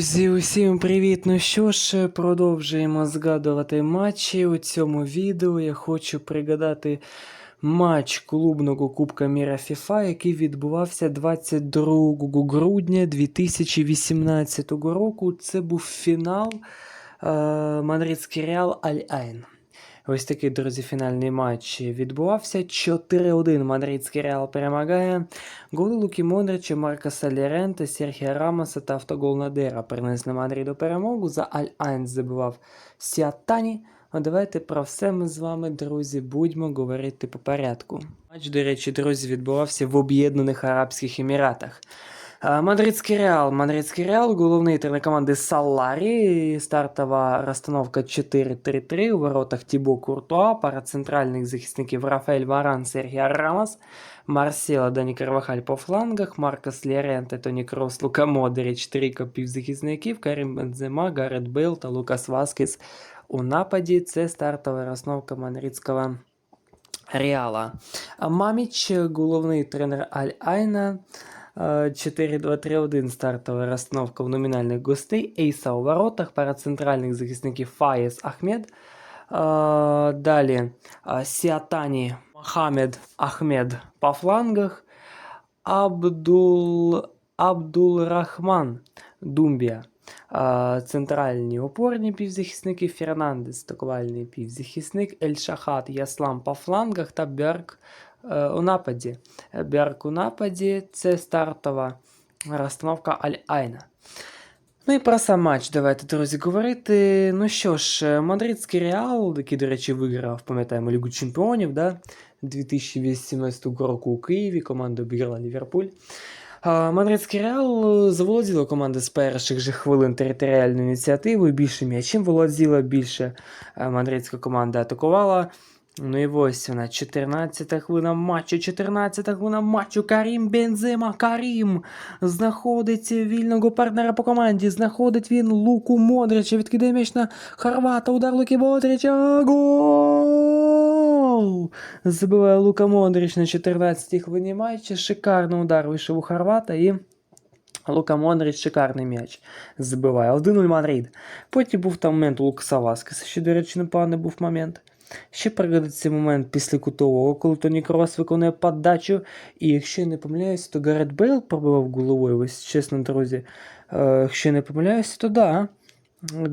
Друзі, усім привіт! Ну що ж, продовжуємо згадувати матчі. У цьому відео я хочу пригадати матч клубного Кубка Міра FIFA, який відбувався 22 грудня 2018 року. Це був фінал е, Мадридський Реал Аль-Айн. Ось такий, друзі, фінальний матч відбувався. 4-1 Мадридський Реал перемагає. Голи Луки Модрича, Маркоса Лєренте, Серхія Рамоса та автогол Надера принесли Мадриду перемогу. За Аль-Айн забивав Сіатані. А давайте про все ми з вами, друзі, будьмо говорити по порядку. Матч, до речі, друзі, відбувався в Об'єднаних Арабських Еміратах. А, Мадридський Реал. Мадридський Реал, головний тренер команди Саларі. Стартова розстановка 4-3-3. У воротах Тібо Куртуа, пара центральних захисників Рафаель Варан, Сергія Рамос, Марсела, Дані Карвахаль по флангах, Маркос Лєренте, Тоні Крос, Лука Модрич, трійка півзахисників, Карім Бензема, Гарет Бейл та Лукас Васкес у нападі. Це стартова розстановка Мадридського Реала. Маміч, головний тренер Аль-Айна. Е, 4-2-3-1 стартова розстановка в номінальних гостей. Ейса у воротах, пара центральних захисників Фаєс Ахмед. Е, Далі е, Сіатані Мохамед Ахмед по флангах. Абдул, Абдулрахман Думбія. Е, Центральні опорні півзахисники Фернандес, атакувальний півзахисник, Ель Шахат Яслам по флангах та Берг е, у нападі. Берг у нападі це стартова розстановка Аль-Айна. Ну і про сам матч давайте, друзі, говорити. Ну що ж, е, Мадридський Реал, який, до речі, виграв, пам'ятаємо, Лігу Чемпіонів, да? 2018 року у Києві, команда обіграла Ліверпуль. Мадридський Реал е, заволоділа команда з перших же хвилин територіальною ініціативою, більше м'ячем володіла, більше е, мадридська команда атакувала. Ну і ось вона, 14 хвилина матчу, 14 хвилина матчу. Карім Бензема, Карім знаходить вільного партнера по команді. Знаходить він Луку Модрича, відкидає м'яч на Хорвата, удар Луки Модрича, гол! Забиває Лука Модрич на 14-й хвилині матчу. Шикарний удар вийшов у Хорвата і Лука Модрич шикарний м'яч забиває. 1-0 Мадрид. Потім був там момент у Лукаса Васкеса, ще, до речі, непоганий був момент. Ще пригодиться момент після кутового, коли Тоні Крос виконує подачу. І якщо я не помиляюся, то Гарет Бейл пробивав головою, ось чесно, друзі. Е, якщо я не помиляюся, то да.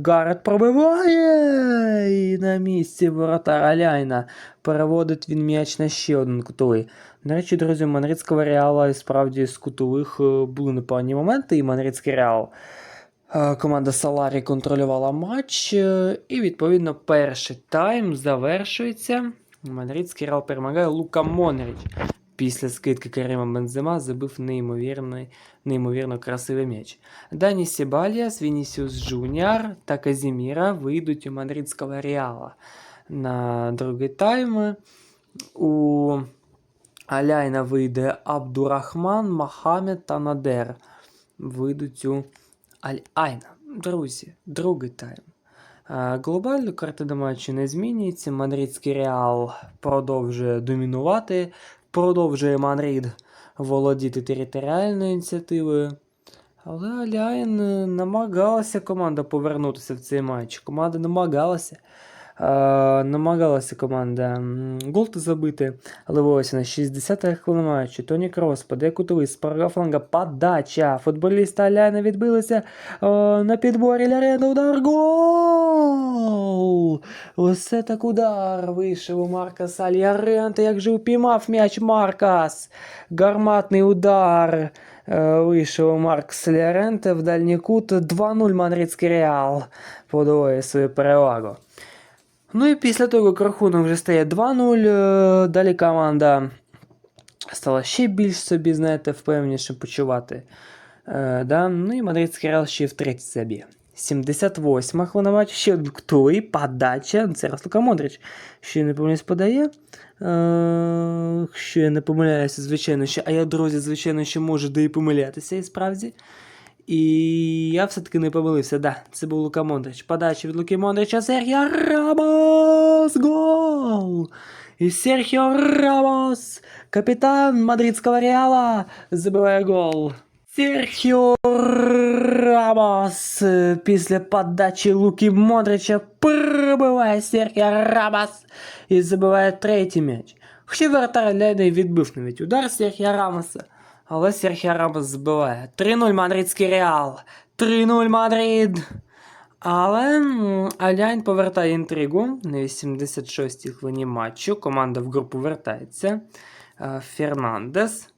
Гарет пробиває і на місці воротар Аляйна. Переводить він м'яч на ще один кутовий. До речі, друзі, у Мадридського реала і справді з кутових е, були непогані моменти, і Мадридський реал. Е, Команда Саларі контролювала матч, е, і відповідно перший тайм завершується. Мадридський Реал перемагає Лука Монріч. Після скидки Карима Бензема забив неймовірний, неймовірно красивий м'яч. Дані Сібаліас, Вінісіус Джуніор та Казіміра вийдуть у Мадридського Реала. На другий тайм у Аляйна вийде Абдурахман, Мохамед та Надер. Вийдуть у Аль-Айна. Друзі, другий тайм. Глобально картина матчу не змінюється. Мадридський Реал продовжує домінувати, продовжує Мадрид володіти територіальною ініціативою. Але Аляйн намагалася команда повернутися в цей матч. Команда намагалася. Е, намагалася команда гол забити. Але ось на 60-х хвилин матчу Тоні Крос подає кутовий з правого фланга подача. Футболіста Аляйна відбилися е, на підборі Лярена удар. Гол! Ось це так удар вийшов у Маркаса Лярента. Як же упіймав м'яч Маркас. Гарматний удар. Е, Вийшов Маркс Ляренте в дальній кут 2-0 Мадридський Реал подвоює свою перевагу. Ну і після того, як рахунок вже стає 2-0, е, далі команда стала ще більш собі, знаєте, впевненіше почувати. Е, да? Ну і Мадридський Реал ще втретє заб'є. 78 хвилина ще один ктовий, подача. Це раз Лука Модрич. Ще не помиляюсь, подає. Е, що я не помиляюся, звичайно, ще. А я, друзі, звичайно, ще можу да і помилятися, і справді. І я все-таки не помилився, да, це був Лука Мондрич. Подача від Луки Мондрича, Серхіо Рамос! Гол! І Серхіо Рамос, капітан мадридського Реала, забиває гол. Серхіо Рамос після подачі Луки Модрича пробиває Серхіо Рамос і забиває третій м'яч. Хоча вратар Ляйний відбив навіть удар Серхіо Рамоса, але Серхіо Рамос забиває. 3-0 Мадридський Реал. 3-0 Мадрид. Але Аляйн повертає інтригу на 86-й хвилині матчу. Команда в групу вертається. Е, Фернандес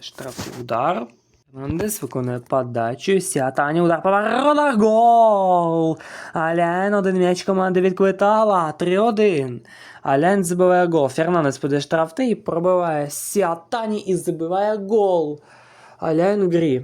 штрафний удар. Фернандес виконує подачу. Сіатані удар по воротах. Гол! Аляйн один м'яч команди відквитала. 3-1. Аляйн забиває гол. Фернандес буде штрафти і пробиває Сіатані і забиває гол. Аляйн у грі.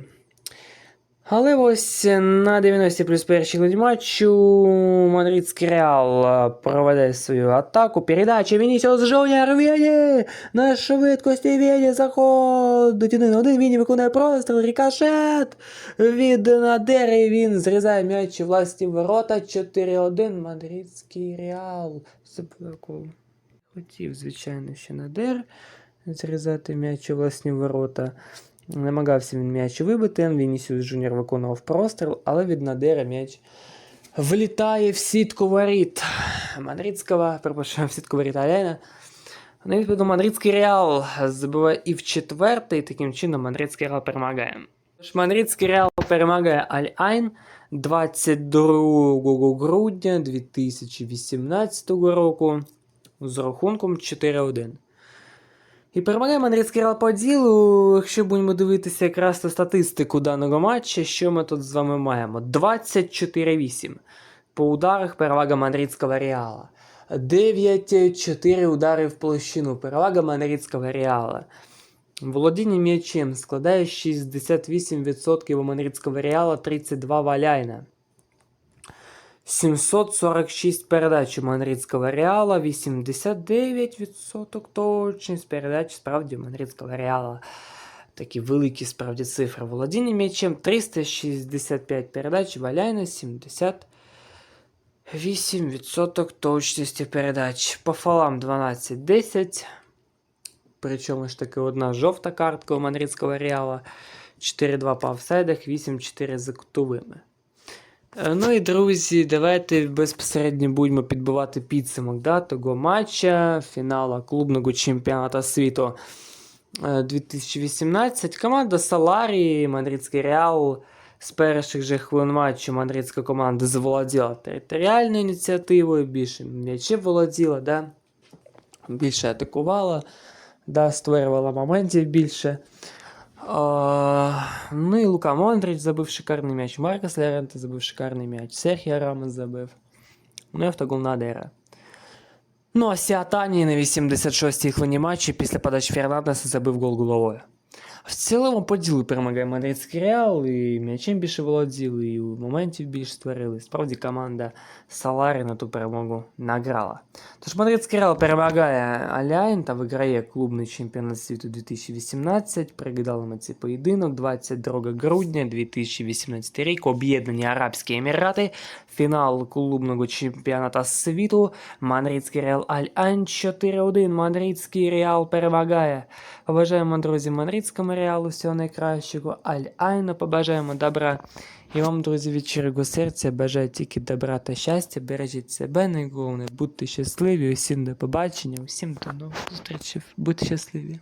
Але ось на 90 плюс першій хвилині матчу Мадридський Реал е, проведе свою атаку. Передача Вінісіус Жуніор Віні! На швидкості Віні заходить один на один. Віні виконує простріл, рикошет від Надери. Він зрізає м'яч власні ворота. 4-1 Мадридський Реал. Забив. Хотів, звичайно, ще Надер зрізати м'яч у власні ворота. Намагався він м'яч вибити. Вінісіус Джуніор виконував простріл, але від Надера м'яч влітає в сітку воріт. Мадридського, перепрошую, в сітку воріт Аляйна. На відповідно, Мадридський Реал забиває і в четвертий, таким чином Мадридський Реал перемагає. Тож Мадридський Реал перемагає Аль-Айн 22 грудня 2018 року з рахунком 4-1. І перемагає Мадридський по ділу. Якщо будемо дивитися якраз на статистику даного матча, що ми тут з вами маємо? 24-8. По ударах перевага Мадридського Реала. 9-4 удари в площину. Перевага Мадридського Реала. Володіння м'ячем складає 68% у Мадридського Реала, 32 Валяйна. 746 передач у Мадридського Реала, 89% точність передач справді у Мадридського Реала. Такі великі справді цифри. Володіння м'ячем 365 передач, Валяйна 78% точності передач. По фалам 12-10. Причому ж таки одна жовта картка у Мадридського Реала. 4-2 по офсайдах, 8-4 за кутовими. Е, Ну і друзі, давайте безпосередньо будемо підбивати підсумок да, того матча, фінала клубного чемпіонату світу е, 2018. Команда Саларії, Мадридський Реал з перших же хвилин матчу мадридська команда заволоділа територіальною ініціативою, більше м'ячем володіла, да? більше атакувала, да, створювала моментів більше. Ну і Лука Мондрич забив шикарний м'яч. Маркос Леренте забив шикарний м'яч. Серхія Рамос забив. Ну і автогол Надера. Ну а Сіатані на 86-й хвилині матчі після подачі Фернандеса забив гол головою. В цілому по ділу перемагає Мадридський Реал, і м'ячем більше володіли, і моментів більше створили. Справді команда Саларі на ту перемогу награла. Тож Мадридський Реал перемагає Аляйн та виграє клубний чемпіонат світу 2018. Пригадали цей поєдинок 22 грудня 2018 рік. Об'єднані Арабські Емірати. Фінал клубного чемпіонату світу. Мадридський Реал Аль-Айн 4-1. Мадридський Реал перемагає. Побажаємо, друзі, Мадридському Реалу всього найкращого. аль айно побажаємо добра. І вам, друзі, від щирого серця бажаю тільки добра та щастя. Бережіть себе, найголовніше, будьте щасливі. Усім до побачення, усім до нових зустрічей. Будьте щасливі.